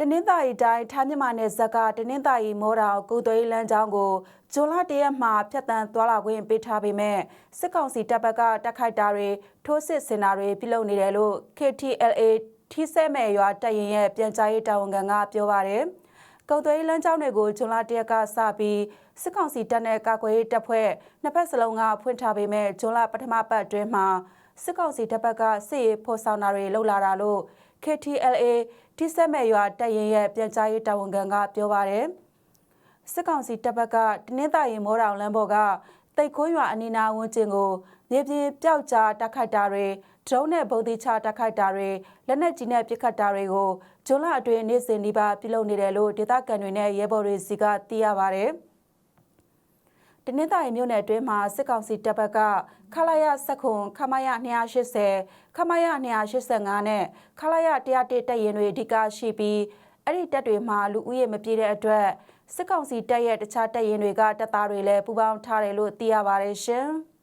တနင်္သာရီတိုင်းထိုင်းမြန်မာနယ်စပ်ကတနင်္သာရီမော်တောင်ကုသွေးလမ်းကြောင်းကိုဇွန်လတရက်မှာဖျက်တမ်းသွားလာခွင့်ပေးထားပေမဲ့စစ်ကောင်စီတပ်ဘက်ကတက်ခိုက်တာတွေထိုးစစ်ဆင်တာတွေပြုလုပ်နေတယ်လို့ KTLA ထိစဲမဲ့ရွာတပ်ရင်ရဲ့ပြန်ကြားရေးတာဝန်ခံကပြောပါတယ်။ကုသွေးလမ်းကြောင်းတွေကိုဇွန်လတရက်ကစပြီးစစ်ကောင်စီတပ်နဲ့ကာကွယ်ရေးတပ်ဖွဲ့နှစ်ဖက်စလုံးကဖွင့်ထားပေမဲ့ဇွန်လပထမပတ်အတွင်းမှာစစ်ကောင်စီတပ်ဘက်ကစစ်ရေးဖော်ဆောင်တာတွေလှုပ်လာတာလို့ KTLA ထိစက်မဲ့ရွာတပ်ရင်ရဲ့ပြန်ကြားရေးတာဝန်ခံကပြောပါတယ်စစ်ကောင်စီတပ်ဘက်ကတနင်္သာရီမောတောင်လမ်းပေါ်ကတိတ်ခွန်းရွာအနီးနားဝန်းကျင်ကိုမြေပြင်ပျောက်ကြားတက်ခိုက်တာတွေဒရုန်းနဲ့ဗုံးသီးချတက်ခိုက်တာတွေလက်နက်ကြီးနဲ့ပစ်ခတ်တာတွေကိုဂျွန်လအတွင်းနေ့စဉ်ဒီပါပြုလုပ်နေတယ်လို့ဒေသခံတွေနဲ့ရဲဘော်တွေစီကသိရပါတယ်။ တနင်္သာရီမြို့နယ်အတွင်းမှာစစ်ကောင်စီတပ်ဘက်ကခလာရစက်ခွန်ခမရ280ခမရ285နဲ့ခလာရ101တပ်ရင်တွေအဓိကရှိပြီးအဲ့ဒီတပ်တွေမှာလူဦးရေမပြည့်တဲ့အတွက်စစ်ကောင်စီတပ်ရဲ့တခြားတပ်ရင်တွေကတပ်သားတွေလည်းပူးပေါင်းထားတယ်လို့သိရပါတယ်ရှင်။